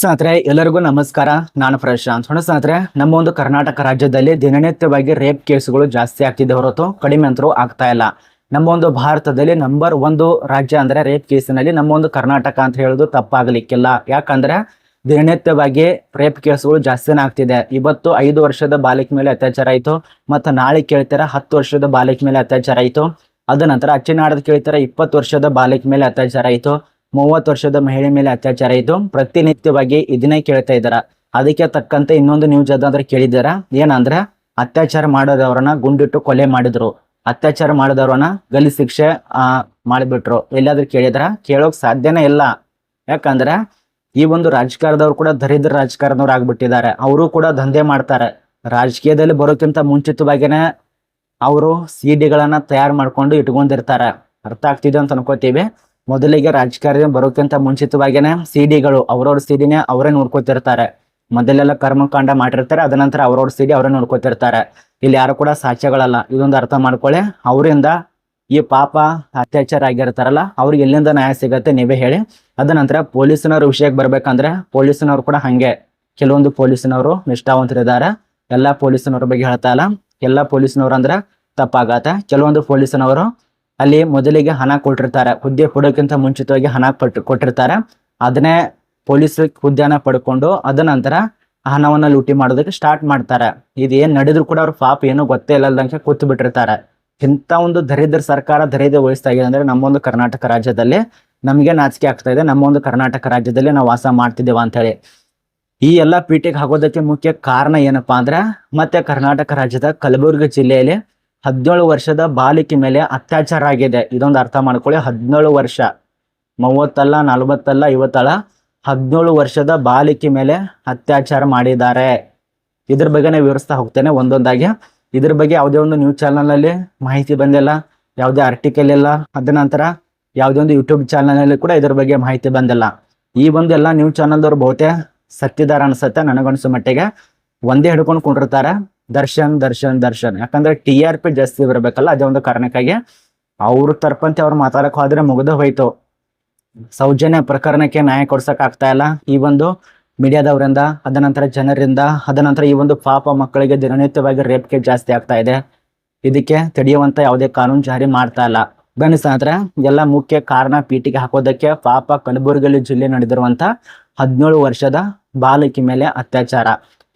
ಸ್ನೇಹಿತರೆ, ಎಲ್ಲರಿಗೂ ನಮಸ್ಕಾರ. ನಾನು ಪ್ರಶಾಂತ್. ಹೊಣ ಸ್ನೇಹಿತರೆ, ನಮ್ಮ ಒಂದು ಕರ್ನಾಟಕ ರಾಜ್ಯದಲ್ಲಿ ದಿನನಿತ್ಯವಾಗಿ ರೇಪ್ ಕೇಸ್ಗಳು ಜಾಸ್ತಿ ಆಗ್ತಿದೆ ಹೊರತು ಕಡಿಮೆ ಅಂತರೂ ಆಗ್ತಾ ಇಲ್ಲ. ನಮ್ಮ ಒಂದು ಭಾರತದಲ್ಲಿ ನಂಬರ್ ಒಂದು ರಾಜ್ಯ ಅಂದ್ರೆ ರೇಪ್ ಕೇಸಿನಲ್ಲಿ ನಮ್ಮ ಒಂದು ಕರ್ನಾಟಕ ಅಂತ ಹೇಳೋದು ತಪ್ಪಾಗಲಿಕ್ಕಿಲ್ಲ. ಯಾಕಂದ್ರೆ ದಿನನಿತ್ಯವಾಗಿ ರೇಪ್ ಕೇಸ್ಗಳು ಜಾಸ್ತಿನೇ ಆಗ್ತಿದೆ. ಇವತ್ತು ಐದು ವರ್ಷದ ಬಾಲಕ ಮೇಲೆ ಅತ್ಯಾಚಾರ ಆಯಿತು. ಮತ್ತು ನಾಳೆ ಕೇಳ್ತಾರೆ ಹತ್ತು ವರ್ಷದ ಬಾಲಿಕ ಮೇಲೆ ಅತ್ಯಾಚಾರ ಆಯಿತು. ಅದ ನಂತರ ಅಚ್ಚಿನಾಡದ ಕೇಳ್ತಾರೆ ಇಪ್ಪತ್ತು ವರ್ಷದ ಬಾಲಕ ಮೇಲೆ ಅತ್ಯಾಚಾರ ಆಯಿತು. ಮೂವತ್ತು ವರ್ಷದ ಮಹಿಳೆ ಮೇಲೆ ಅತ್ಯಾಚಾರ ಇದ್ದು ಪ್ರತಿನಿತ್ಯವಾಗಿ ಇದನ್ನೇ ಕೇಳ್ತಾ ಇದ್ದಾರ. ಅದಕ್ಕೆ ತಕ್ಕಂತೆ ಇನ್ನೊಂದು ನ್ಯೂಸ್ ಅದಾದ್ರೆ ಕೇಳಿದಾರ ಏನಂದ್ರೆ, ಅತ್ಯಾಚಾರ ಮಾಡೋದವ್ರನ್ನ ಗುಂಡಿಟ್ಟು ಕೊಲೆ ಮಾಡಿದ್ರು. ಅತ್ಯಾಚಾರ ಮಾಡಿದವ್ರನ್ನ ಗಲಿ ಶಿಕ್ಷೆ ಮಾಡಿಬಿಟ್ರು. ಎಲ್ಲಾದ್ರೂ ಕೇಳಿದ್ರ ಕೇಳೋಕ್ ಸಾಧ್ಯನೇ ಇಲ್ಲ. ಯಾಕಂದ್ರೆ, ಈ ಒಂದು ರಾಜಕಾರದವ್ರು ಕೂಡ ದರಿದ್ರ ರಾಜಕಾರಣದವ್ರು ಆಗ್ಬಿಟ್ಟಿದ್ದಾರೆ. ಅವರು ಕೂಡ ದಂಧೆ ಮಾಡ್ತಾರೆ. ರಾಜಕೀಯದಲ್ಲಿ ಬರೋಕ್ಕಿಂತ ಮುಂಚಿತವಾಗಿನೇ ಅವರು ಸಿ ಡಿಗಳನ್ನ ತಯಾರು ಮಾಡ್ಕೊಂಡು ಇಟ್ಕೊಂಡಿರ್ತಾರೆ. ಅರ್ಥ ಆಗ್ತಿದೆ ಅಂತ ಅನ್ಕೋತೀವಿ. ಮೊದಲಿಗೆ ರಾಜಕಾರಣ ಬರೋಕ್ಕಿಂತ ಮುಂಚಿತವಾಗಿನೇ ಸಿಡಿಗಳು ಅವ್ರವ್ರ ಸಿ ಡಿನೇ ಅವರೇ ನೋಡ್ಕೊತಿರ್ತಾರೆ. ಮೊದಲೆಲ್ಲ ಕರ್ಮಕಾಂಡ ಮಾಡಿರ್ತಾರೆ, ಅದ ನಂತರ ಅವ್ರವ್ರ ಸಿಡಿ ಅವರೇ ನೋಡ್ಕೊತಿರ್ತಾರೆ. ಇಲ್ಲಿ ಯಾರು ಕೂಡ ಸಾಕ್ಷ್ಯಗಳಲ್ಲ, ಇದೊಂದು ಅರ್ಥ ಮಾಡ್ಕೊಳ್ಳಿ. ಅವರಿಂದ ಈ ಪಾಪ ಅತ್ಯಾಚಾರ ಆಗಿರ್ತಾರಲ್ಲ ಅವ್ರಿಗೆ ಎಲ್ಲಿಂದ ನ್ಯಾಯ ಸಿಗತ್ತೆ ನೀವೇ ಹೇಳಿ. ಅದ ನಂತರ ಪೊಲೀಸಿನವ್ರ ವಿಷಯಕ್ಕೆ ಬರ್ಬೇಕಂದ್ರೆ ಪೊಲೀಸಿನವ್ರು ಕೂಡ ಹಂಗೆ. ಕೆಲವೊಂದು ಪೊಲೀಸಿನವರು ನಿಷ್ಠಾವಂತರಿದ್ದಾರೆ. ಎಲ್ಲಾ ಪೊಲೀಸಿನವ್ರ ಬಗ್ಗೆ ಹೇಳ್ತಾ ಇಲ್ಲ. ಎಲ್ಲಾ ಪೊಲೀಸಿನವ್ರು ಅಂದ್ರೆ ತಪ್ಪಾಗತ್ತೆ. ಕೆಲವೊಂದು ಪೊಲೀಸಿನವರು ಅಲ್ಲಿ ಮೊದಲಿಗೆ ಹಣ ಕೊಟ್ಟಿರ್ತಾರೆ. ಹುದ್ದೆ ಕೊಡೋಕ್ಕಿಂತ ಮುಂಚಿತವಾಗಿ ಹಣ ಪಟ್ಟು ಕೊಟ್ಟಿರ್ತಾರೆ. ಅದನ್ನೇ ಪೊಲೀಸ್ ಹುದ್ದೆಯನ್ನ ಪಡ್ಕೊಂಡು ಅದ ನಂತರ ಹಣವನ್ನ ಲೂಟಿ ಮಾಡೋದಕ್ಕೆ ಸ್ಟಾರ್ಟ್ ಮಾಡ್ತಾರೆ. ಇದು ಏನ್ ನಡೆದ್ರು ಕೂಡ ಅವ್ರ ಪಾಪ ಏನೋ ಗೊತ್ತೇ ಇಲ್ಲದಂಗೆ ಕೂತು ಬಿಟ್ಟಿರ್ತಾರೆ. ಇಂಥ ಒಂದು ದರಿದ್ರ ಸರ್ಕಾರ ದರಿದ್ರ ವಹಿಸ್ತಾ ಇದೆ ಅಂದ್ರೆ ನಮ್ಮ ಒಂದು ಕರ್ನಾಟಕ ರಾಜ್ಯದಲ್ಲಿ ನಮಗೆ ನಾಚಿಕೆ ಆಗ್ತಾ ಇದೆ. ನಮ್ಮ ಒಂದು ಕರ್ನಾಟಕ ರಾಜ್ಯದಲ್ಲಿ ನಾವು ವಾಸ ಮಾಡ್ತಿದ್ದೇವೆ ಅಂತ ಹೇಳಿ ಈ ಎಲ್ಲ ಪೀಠಿಗೆ ಹಾಕೋದಕ್ಕೆ ಮುಖ್ಯ ಕಾರಣ ಏನಪ್ಪಾ ಅಂದ್ರೆ ಮತ್ತೆ ಕರ್ನಾಟಕ ರಾಜ್ಯದ ಕಲಬುರಗಿ ಜಿಲ್ಲೆಯಲ್ಲಿ ಹದಿನೇಳು ವರ್ಷದ ಬಾಲಿಕೆ ಮೇಲೆ ಅತ್ಯಾಚಾರ ಆಗಿದೆ. ಇದೊಂದು ಅರ್ಥ ಮಾಡ್ಕೊಳ್ಳಿ. ಹದಿನೇಳು ವರ್ಷ, ಮೂವತ್ತಲ್ಲ, ನಲವತ್ತಲ್ಲ, ಐವತ್ತಲ್ಲ, ಹದಿನೇಳು ವರ್ಷದ ಬಾಲಿಕೆ ಮೇಲೆ ಅತ್ಯಾಚಾರ ಮಾಡಿದ್ದಾರೆ. ಇದ್ರ ಬಗ್ಗೆನೇ ವಿವರಿಸ್ತಾ ಹೋಗ್ತೇನೆ. ಒಂದೊಂದಾಗಿ, ಇದ್ರ ಬಗ್ಗೆ ಯಾವುದೇ ಒಂದು ನ್ಯೂಸ್ ಚಾನಲ್ ಅಲ್ಲಿ ಮಾಹಿತಿ ಬಂದಿಲ್ಲ, ಯಾವುದೇ ಆರ್ಟಿಕಲ್ ಇಲ್ಲ. ಅದ ನಂತರ ಯಾವುದೇ ಒಂದು ಯೂಟ್ಯೂಬ್ ಚಾನಲ್ ಅಲ್ಲಿ ಕೂಡ ಇದ್ರ ಬಗ್ಗೆ ಮಾಹಿತಿ ಬಂದಿಲ್ಲ. ಈ ಒಂದು ಎಲ್ಲ ನ್ಯೂಸ್ ಚಾನಲ್ದವ್ರು ಬಹುತೇ ಸತ್ತಿದಾರ ಅನ್ಸತ್ತೆ ನನಗನ್ಸೋ ಮಟ್ಟಿಗೆ. ಒಂದೇ ಹಿಡ್ಕೊಂಡು ಕುಂಡಿರ್ತಾರೆ. ದರ್ಶನ್ ದರ್ಶನ್ ದರ್ಶನ್. ಯಾಕಂದ್ರೆ ಟಿ ಆರ್ ಪಿ ಜಾಸ್ತಿ ಬರಬೇಕಲ್ಲ, ಅದೇ ಒಂದು ಕಾರಣಕ್ಕಾಗಿ ಅವ್ರ ತರ್ಪಂತೆ ಅವ್ರು ಮಾತಾಡಕ್ ಹೋದ್ರೆ ಮುಗಿದ ಹೋಯ್ತು. ಸೌಜನ್ಯ ಪ್ರಕರಣಕ್ಕೆ ನ್ಯಾಯ ಕೊಡ್ಸಕ್ ಆಗ್ತಾ ಇಲ್ಲ. ಈ ಒಂದು ಮೀಡಿಯಾದವರಿಂದ, ಅದ ನಂತರ ಜನರಿಂದ, ಅದ ನಂತರ ಈ ಒಂದು ಪಾಪ ಮಕ್ಕಳಿಗೆ ದಿನನಿತ್ಯವಾಗಿ ರೇಪ್ ಕೇಸ್ ಜಾಸ್ತಿ ಆಗ್ತಾ ಇದೆ. ಇದಕ್ಕೆ ತಡೆಯುವಂತ ಯಾವುದೇ ಕಾನೂನು ಜಾರಿ ಮಾಡ್ತಾ ಇಲ್ಲ. ಸ್ನೇಹಿತರೆ, ಎಲ್ಲ ಮುಖ್ಯ ಕಾರಣ ಪೀಟಿಗೆ ಹಾಕೋದಕ್ಕೆ ಪಾಪ ಕಲಬುರಗಿ ಜಿಲ್ಲೆ ನಡೆದಿರುವಂತ ಹದಿನೇಳು ವರ್ಷದ ಬಾಲಕಿ ಮೇಲೆ ಅತ್ಯಾಚಾರ.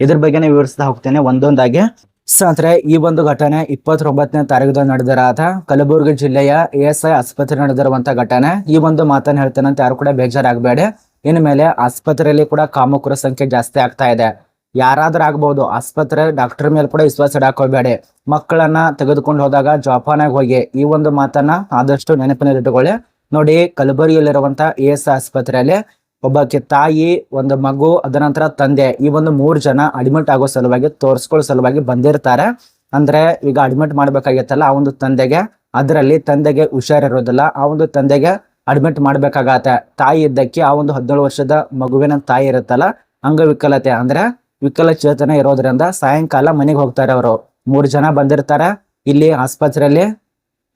ಇದ್ರ ಬಗ್ಗೆನೇ ವಿವರಿಸ್ತಾ ಹೋಗ್ತೇನೆ. ಒಂದೊಂದಾಗಿ, ಸ್ನೇಹಿತರೆ, ಈ ಒಂದು ಘಟನೆ ಇಪ್ಪತ್ತೊಂಬತ್ತನೇ ತಾರೀಕು ನಡೆದಿರಾದ ಕಲಬುರಗಿ ಜಿಲ್ಲೆಯ ಎ ಎಸ್ ಆಸ್ಪತ್ರೆ ನಡೆದಿರುವಂತ ಘಟನೆ. ಈ ಒಂದು ಮಾತನ್ನ ಹೇಳ್ತೇನೆ ಯಾರು ಕೂಡ ಬೇಜಾರಾಗಬೇಡಿ. ಇನ್ನು ಮೇಲೆ ಆಸ್ಪತ್ರೆಯಲ್ಲಿ ಕೂಡ ಕಾಮಕರ ಸಂಖ್ಯೆ ಜಾಸ್ತಿ ಆಗ್ತಾ ಇದೆ. ಯಾರಾದ್ರೂ ಆಗ್ಬಹುದು ಆಸ್ಪತ್ರೆ ಡಾಕ್ಟರ್ ಮೇಲೆ ಕೂಡ ವಿಶ್ವಾಸ ಇಡಾಕೋಬೇಡಿ ಮಕ್ಕಳನ್ನ ತೆಗೆದುಕೊಂಡು ಹೋದಾಗ ಜೋಪಾನಾಗ ಹೋಗಿ ಈ ಒಂದು ಮಾತನ್ನ ಆದಷ್ಟು ನೆನಪಿನಲ್ಲಿ ಇಟ್ಟುಕೊಳ್ಳಿ ನೋಡಿ ಕಲಬುರಗಿಯಲ್ಲಿರುವಂತಹ ಎ ಎಸ್ ಆಸ್ಪತ್ರೆಯಲ್ಲಿ ಒಬ್ಬಕ್ಕೆ ತಾಯಿ, ಒಂದು ಮಗು ಅದನಂತರ ತಂದೆ, ಈ ಒಂದು ಮೂರು ಜನ ಅಡ್ಮಿಟ್ ಆಗೋ ಸಲುವಾಗಿ, ತೋರಿಸ್ಕೊಳ್ಳೋ ಸಲುವಾಗಿ ಬಂದಿರ್ತಾರೆ. ಅಂದ್ರೆ ಈಗ ಅಡ್ಮಿಟ್ ಮಾಡ್ಬೇಕಾಗತ್ತಲ್ಲ ಆ ಒಂದು ತಂದೆಗೆ, ಅದರಲ್ಲಿ ತಂದೆಗೆ ಹುಷಾರಿರೋದಿಲ್ಲ, ಆ ಒಂದು ತಂದೆಗೆ ಅಡ್ಮಿಟ್ ಮಾಡ್ಬೇಕಾಗತ್ತೆ. ತಾಯಿ ಇದ್ದಕ್ಕೆ ಆ ಒಂದು ಹದಿನೇಳು ವರ್ಷದ ಮಗುವಿನ ತಾಯಿ ಇರುತ್ತಲ್ಲ, ಅಂಗವಿಕಲತೆ, ಅಂದ್ರೆ ವಿಕಲಚೇತನ ಇರೋದ್ರಿಂದ ಸಾಯಂಕಾಲ ಮನೆಗೆ ಹೋಗ್ತಾರೆ ಅವರು. ಮೂರು ಜನ ಬಂದಿರ್ತಾರೆ, ಇಲ್ಲಿ ಆಸ್ಪತ್ರೆಯಲ್ಲಿ,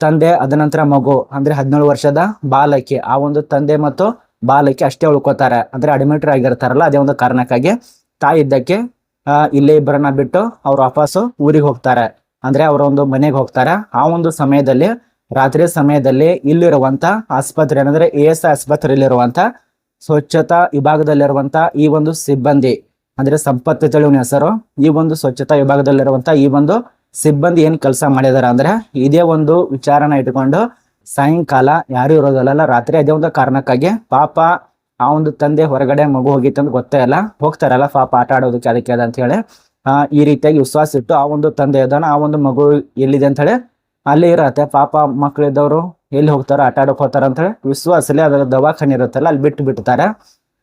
ತಂದೆ ಅದನಂತರ ಮಗು, ಅಂದ್ರೆ ಹದಿನೇಳು ವರ್ಷದ ಬಾಲಕಿ, ಆ ಒಂದು ತಂದೆ ಮತ್ತು ಬಾಲಕಿ ಅಷ್ಟೇ ಉಳ್ಕೋತಾರೆ. ಅಂದ್ರೆ ಅಡ್ಮಿಟ್ ಆಗಿರ್ತಾರಲ್ಲ, ಅದೇ ಒಂದು ಕಾರಣಕ್ಕಾಗಿ ತಾಯಿ ಇದ್ದಕ್ಕೆ ಇಲ್ಲೇ ಇಬ್ಬರನ್ನ ಬಿಟ್ಟು ಅವ್ರು ವಾಪಸ್ಸು ಊರಿಗೆ ಹೋಗ್ತಾರೆ. ಅಂದ್ರೆ ಅವರ ಒಂದು ಮನೆಗೆ ಹೋಗ್ತಾರೆ. ಆ ಒಂದು ಸಮಯದಲ್ಲಿ, ರಾತ್ರಿ ಸಮಯದಲ್ಲಿ ಇಲ್ಲಿರುವಂತ ಆಸ್ಪತ್ರೆ, ಅಂದ್ರೆ ಎ ಎಸ್ ಆಸ್ಪತ್ರೆಯಲ್ಲಿರುವಂತ ಸ್ವಚ್ಛತಾ ವಿಭಾಗದಲ್ಲಿರುವಂತ ಈ ಒಂದು ಸಿಬ್ಬಂದಿ, ಅಂದ್ರೆ ಸಂಪತ್ತು ತಿಳಿವಿನ ಹೆಸರು, ಈ ಒಂದು ಸ್ವಚ್ಛತಾ ವಿಭಾಗದಲ್ಲಿರುವಂತ ಈ ಒಂದು ಸಿಬ್ಬಂದಿ ಏನ್ ಕೆಲಸ ಮಾಡಿದಾರೆ ಅಂದ್ರೆ, ಇದೇ ಒಂದು ವಿಚಾರನ ಇಟ್ಕೊಂಡು ಸಾಯಂಕಾಲ ಯಾರು ಇರೋದಲ್ಲ, ರಾತ್ರಿ ಅದೇ ಒಂದು ಕಾರಣಕ್ಕಾಗಿ ಪಾಪ ಆ ಒಂದು ತಂದೆ ಹೊರಗಡೆ ಮಗು ಹೋಗಿತ್ತು ಅಂತ ಗೊತ್ತೇ ಇಲ್ಲ. ಹೋಗ್ತಾರಲ್ಲ ಪಾಪ ಆಟ ಆಡೋದಕ್ಕೆ ಅದಕ್ಕೆ ಅದ ಅಂತ ಹೇಳಿ ಈ ರೀತಿಯಾಗಿ ವಿಶ್ವಾಸ ಇಟ್ಟು ಆ ಒಂದು ತಂದೆ ಇದ್ದಾನ, ಆ ಒಂದು ಮಗು ಎಲ್ಲಿದೆ ಅಂತ ಹೇಳಿ ಅಲ್ಲಿ ಇರತ್ತೆ. ಪಾಪ ಮಕ್ಕಳಿದ್ದವರು ಎಲ್ಲಿ ಹೋಗ್ತಾರೋ, ಆಟ ಆಡಕ್ ಹೋಗ್ತಾರ ಅಂತ ಹೇಳಿ ವಿಶ್ವಾಸಲ್ಲಿ ಅದರ ದವಾಖಾನೆ ಇರುತ್ತಲ್ಲ, ಅಲ್ಲಿ ಬಿಟ್ಟು ಬಿಡ್ತಾರೆ.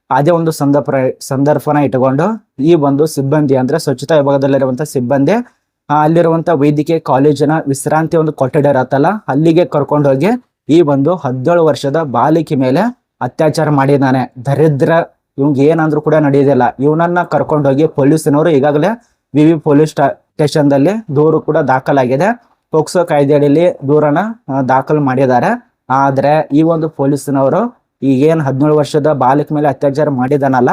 ಅದೇ ಒಂದು ಸಂದರ್ಭ, ಸಂದರ್ಭನ ಇಟ್ಟುಕೊಂಡು ಈ ಒಂದು ಸಿಬ್ಬಂದಿ ಅಂದ್ರೆ ಸ್ವಚ್ಛತಾ ವಿಭಾಗದಲ್ಲಿರುವಂತ ಸಿಬ್ಬಂದಿ ಅಲ್ಲಿರುವಂತ ವೈದ್ಯಕೀಯ ಕಾಲೇಜಿನ ವಿಶ್ರಾಂತಿ ಒಂದು ಕೊಠಡಿ ಇರತ್ತಲ್ಲ ಅಲ್ಲಿಗೆ ಕರ್ಕೊಂಡು ಹೋಗಿ ಈ ಒಂದು ಹದಿನೇಳು ವರ್ಷದ ಬಾಲಿಕೆ ಮೇಲೆ ಅತ್ಯಾಚಾರ ಮಾಡಿದ್ದಾನೆ. ದರಿದ್ರ ಇವಂಗ್ ಏನಂದ್ರು ಕೂಡ ನಡೆಯೋದಿಲ್ಲ ಇವನನ್ನ ಕರ್ಕೊಂಡು ಹೋಗಿ ಪೊಲೀಸಿನವರು ಈಗಾಗಲೇ ವಿವಿ ಪೊಲೀಸ್ ಸ್ಟೇಷನ್ ದಲ್ಲಿ ದೂರು ಕೂಡ ದಾಖಲಾಗಿದೆ. ಪೋಕ್ಸೋ ಕಾಯ್ದೆಯಡಿಯಲ್ಲಿ ದೂರನ ದಾಖಲು ಮಾಡಿದ್ದಾರೆ. ಆದ್ರೆ ಈ ಒಂದು ಪೊಲೀಸಿನವರು ಈಗೇನ್ ಹದಿನೇಳು ವರ್ಷದ ಬಾಲಕ ಮೇಲೆ ಅತ್ಯಾಚಾರ ಮಾಡಿದಾನಲ್ಲ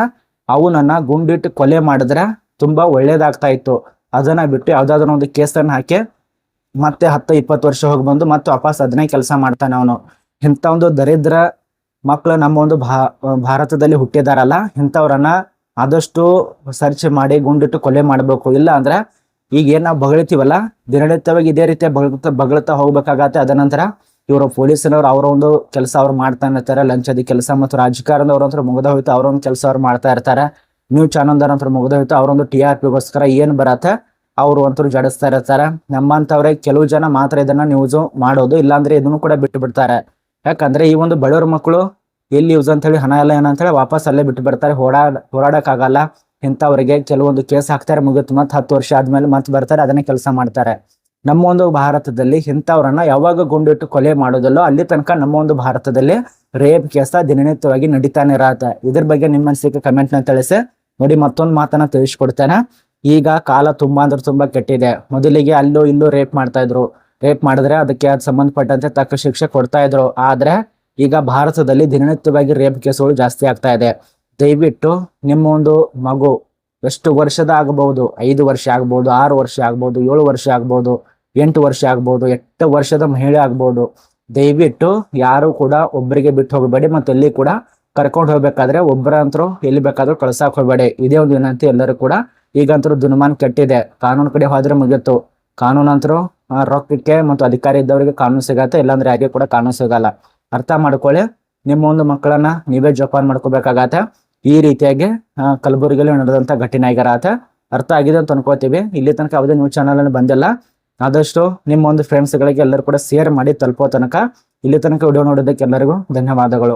ಅವನನ್ನ ಗುಂಡಿಟ್ಟು ಕೊಲೆ ಮಾಡಿದ್ರೆ ತುಂಬಾ ಒಳ್ಳೇದಾಗ್ತಾ ಇತ್ತು. ಅದನ್ನ ಬಿಟ್ಟು ಯಾವ್ದಾದ್ರು ಒಂದು ಕೇಸನ್ನ ಹಾಕಿ ಮತ್ತೆ ಹತ್ತು, ಇಪ್ಪತ್ತು ವರ್ಷ ಹೋಗಿ ಬಂದು ಮತ್ತೆ ವಾಪಸ್ ಅದನ್ನೇ ಕೆಲಸ ಮಾಡ್ತಾನೆ ಅವನು. ಇಂಥ ಒಂದು ದರಿದ್ರ ಮಕ್ಕಳು ನಮ್ಮ ಒಂದು ಭಾರತದಲ್ಲಿ ಹುಟ್ಟಿದಾರಲ್ಲ, ಇಂಥವ್ರನ್ನ ಆದಷ್ಟು ಸರ್ಚ್ ಮಾಡಿ, ಗುಂಡಿಟ್ಟು ಕೊಲೆ ಮಾಡಬೇಕು. ಇಲ್ಲ ಅಂದ್ರೆ ಈಗ ಏನ್ ನಾವು ಬಗಳಿತೀವಲ್ಲ, ದಿನನಿತ್ಯವಾಗಿ ಇದೇ ರೀತಿಯ ಬಗಳ್ತಾ ಬಗಳ್ತಾ ಹೋಗ್ಬೇಕಾಗತ್ತೆ. ಅದ ನಂತರ ಇವರು ಪೊಲೀಸನವ್ರು ಅವರ ಒಂದು ಕೆಲಸ ಅವ್ರು ಮಾಡ್ತಾ ಇರ್ತಾರೆ. ಲಂಚದ ಕೆಲಸ ಮತ್ತು ರಾಜಕಾರಣದವ್ರು ಅಂತ ಮುಗ್ದ ಹೋಯ್ತು. ಅವ್ರ ಒಂದು ಕೆಲಸ ಅವ್ರು ಮಾಡ್ತಾ ಇರ್ತಾರೆ. ನ್ಯೂಸ್ ಚಾನಲ್ದಾರ ಅಂತ ಮುಗಿದೋಯ್ತು, ಅವರೊಂದು ಟಿ ಆರ್ ಪಿಗೋಸ್ಕರ ಏನು ಬರತ್ತೆ, ಅವರು ಅಂತೂ ಜಡಿಸ್ತಾ ಇರ್ತಾರೆ. ನಮ್ಮಂಥವ್ರೆ ಕೆಲವು ಜನ ಮಾತ್ರ ಇದನ್ನ ನ್ಯೂಸು ಮಾಡೋದು, ಇಲ್ಲಾಂದ್ರೆ ಇದನ್ನು ಕೂಡ ಬಿಟ್ಟು ಬಿಡ್ತಾರೆ. ಯಾಕಂದ್ರೆ ಈ ಒಂದು ಬಡವ್ರ ಮಕ್ಕಳು ಎಲ್ಲಿ ಯೂಸ್ ಅಂತ ಹೇಳಿ, ಹಣ ಎಲ್ಲ ಏನಂತೇಳಿ ವಾಪಸ್ ಅಲ್ಲೇ ಬಿಟ್ಟು ಬರ್ತಾರೆ. ಓಡಾಡ ಹೋರಾಡಕ್ಕಾಗಲ್ಲ. ಇಂಥವ್ರಿಗೆ ಕೆಲವೊಂದು ಕೇಸ್ ಹಾಕ್ತಾರೆ, ಮುಗಿತು. ಮತ್ತೆ ಹತ್ತು ವರ್ಷ ಆದ್ಮೇಲೆ ಮತ್ತೆ ಬರ್ತಾರೆ, ಅದನ್ನೇ ಕೆಲಸ ಮಾಡ್ತಾರೆ. ನಮ್ಮ ಒಂದು ಭಾರತದಲ್ಲಿ ಇಂಥವ್ರನ್ನ ಯಾವಾಗ ಗುಂಡಿಟ್ಟು ಕೊಲೆ ಮಾಡೋದಲ್ಲೋ, ಅಲ್ಲಿ ತನಕ ನಮ್ಮ ಒಂದು ಭಾರತದಲ್ಲಿ ರೇಪ್ ಕೇಸ ದಿನನಿತ್ಯವಾಗಿ ನಡೀತಾನೆ ಇರತ್ತೆ. ಇದ್ರ ಬಗ್ಗೆ ನಿಮ್ಮ ಅನಿಸಿಕೆ ಕಮೆಂಟ್ನ ತಿಳಿಸಿ. ನೋಡಿ ಮತ್ತೊಂದು ಮಾತನ್ನ ತಿಳಿಸ್ಕೊಡ್ತೇನೆ. ಈಗ ಕಾಲ ತುಂಬಾ ಅಂದ್ರೆ ತುಂಬಾ ಕೆಟ್ಟಿದೆ. ಮೊದಲಿಗೆ ಅಲ್ಲೂ ಇಲ್ಲೂ ರೇಪ್ ಮಾಡ್ತಾ ಇದ್ರು. ರೇಪ್ ಮಾಡಿದ್ರೆ ಅದಕ್ಕೆ ಅದ್ ಸಂಬಂಧಪಟ್ಟಂತೆ ತಕ್ಕ ಶಿಕ್ಷೆ ಕೊಡ್ತಾ ಇದ್ರು. ಆದ್ರೆ ಈಗ ಭಾರತದಲ್ಲಿ ದಿನನಿತ್ಯವಾಗಿ ರೇಪ್ ಕೇಸುಗಳು ಜಾಸ್ತಿ ಆಗ್ತಾ ಇದೆ. ದಯವಿಟ್ಟು ನಿಮ್ಮ ಒಂದು ಮಗು ಎಷ್ಟು ವರ್ಷದ ಆಗಬಹುದು ಐದು ವರ್ಷ ಆಗ್ಬಹುದು ಆರು ವರ್ಷ ಆಗ್ಬಹುದು ಏಳು ವರ್ಷ ಆಗ್ಬಹುದು ಎಂಟು ವರ್ಷ ಆಗ್ಬಹುದು ಎಷ್ಟು ವರ್ಷದ ಮಹಿಳೆ ಆಗ್ಬಹುದು ದಯವಿಟ್ಟು ಯಾರು ಕೂಡ ಒಬ್ಬರಿಗೆ ಬಿಟ್ಟು ಹೋಗಬೇಡಿ ಮತ್ತೆ ಅಲ್ಲಿ ಕೂಡ ಕರ್ಕೊಂಡು ಹೋಗ್ಬೇಕಾದ್ರೆ ಒಬ್ಬರ ಅಂತರೂ ಎಲ್ಲಿ ಬೇಕಾದ್ರೂ ಕಳ್ಸಾಕ್ ಹೋಗ್ಬೇಡಿ. ಇದೇ ಒಂದು ವಿನಂತಿ ಎಲ್ಲರೂ ಕೂಡ. ಈಗಂತರೂ ದಿನಮಾನ ಕೆಟ್ಟಿದೆ. ಕಾನೂನು ಕಡೆ ಹೋದ್ರೆ ಮುಗಿತು. ಕಾನೂನು ಅಂತರೂ ರೊಕ್ಕಕ್ಕೆ ಮತ್ತು ಅಧಿಕಾರಿ ಇದ್ದವರಿಗೆ ಕಾನೂನು ಸಿಗತ್ತೆ. ಇಲ್ಲಾಂದ್ರೆ ಯಾರಿಗೆ ಕೂಡ ಕಾನೂನು ಸಿಗಲ್ಲ. ಅರ್ಥ ಮಾಡ್ಕೊಳ್ಳಿ. ನಿಮ್ಮ ಒಂದು ಮಕ್ಕಳನ್ನ ನೀವೇ ಜೋಪಾನ ಮಾಡ್ಕೋಬೇಕಾಗತ್ತೆ. ಈ ರೀತಿಯಾಗಿ ಕಲಬುರಗಿಯಲ್ಲಿ ನಡೆದಂತ ಘಟನೆ ಆಗಿರತ್ತೆ. ಅರ್ಥ ಆಗಿದೆ ಅಂತ ಅನ್ಕೋತೀವಿ. ಇಲ್ಲಿ ತನಕ ಯಾವುದೇ ನ್ಯೂಸ್ ಚಾನಲ್ ಬಂದಿಲ್ಲ. ಆದಷ್ಟು ನಿಮ್ಮ ಒಂದು ಫ್ರೆಂಡ್ಸ್ಗಳಿಗೆ ಎಲ್ಲರೂ ಕೂಡ ಶೇರ್ ಮಾಡಿ ತಲುಪೋ ತನಕ. ಇಲ್ಲಿ ತನಕ ವಿಡಿಯೋ ನೋಡೋದಕ್ಕೆ ಎಲ್ಲರಿಗೂ ಧನ್ಯವಾದಗಳು.